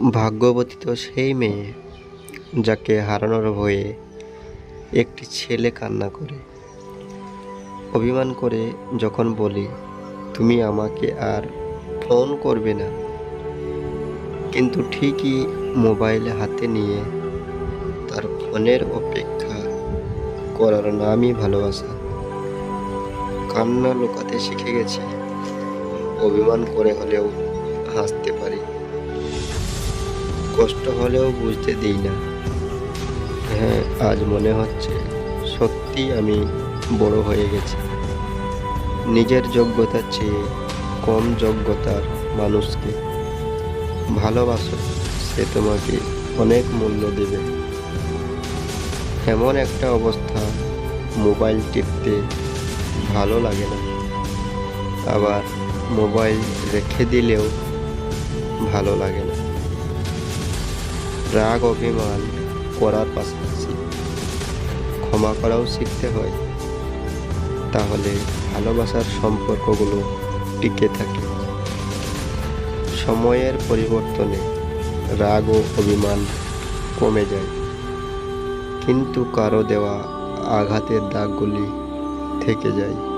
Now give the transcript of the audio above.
ভাগ্যবতী তো সেই মেয়ে যাকে হারানোর ভয়ে একটি ছেলে কান্না করে। অভিমান করে যখন বলি, তুমি আমাকে আর ফোন করবে না। কিন্তু ঠিকই মোবাইল হাতে নিয়ে তার ফোনের অপেক্ষা করার নামই ভালোবাসা। কান্না লুকাতে শিখে গেছি, অভিমান করে হলেও হাসতে পারি। কষ্ট হলেও বুঝতে দিই না। হ্যাঁ আজ মনে হচ্ছে সত্যি আমি বড় হয়ে গেছি। নিজের যোগ্যতার চেয়ে কম যোগ্যতার মানুষকে ভালোবাসো, সে তোমাকে অনেক মূল্য দেবে। এমন একটা অবস্থা মোবাইল টিপতে ভালো লাগে না। আবার মোবাইল রেখে দিলেও ভালো লাগে না। রাগ অভিমান করার পাশাপাশি ক্ষমা করাও শিখতে হয়। তাহলে ভালোবাসার সম্পর্কগুলো টিকে থাকে। সময়ের পরিবর্তনে রাগ ও অভিমান কমে যায়। কিন্তু কারও দেওয়া আঘাতের দাগগুলি থেকে যায়।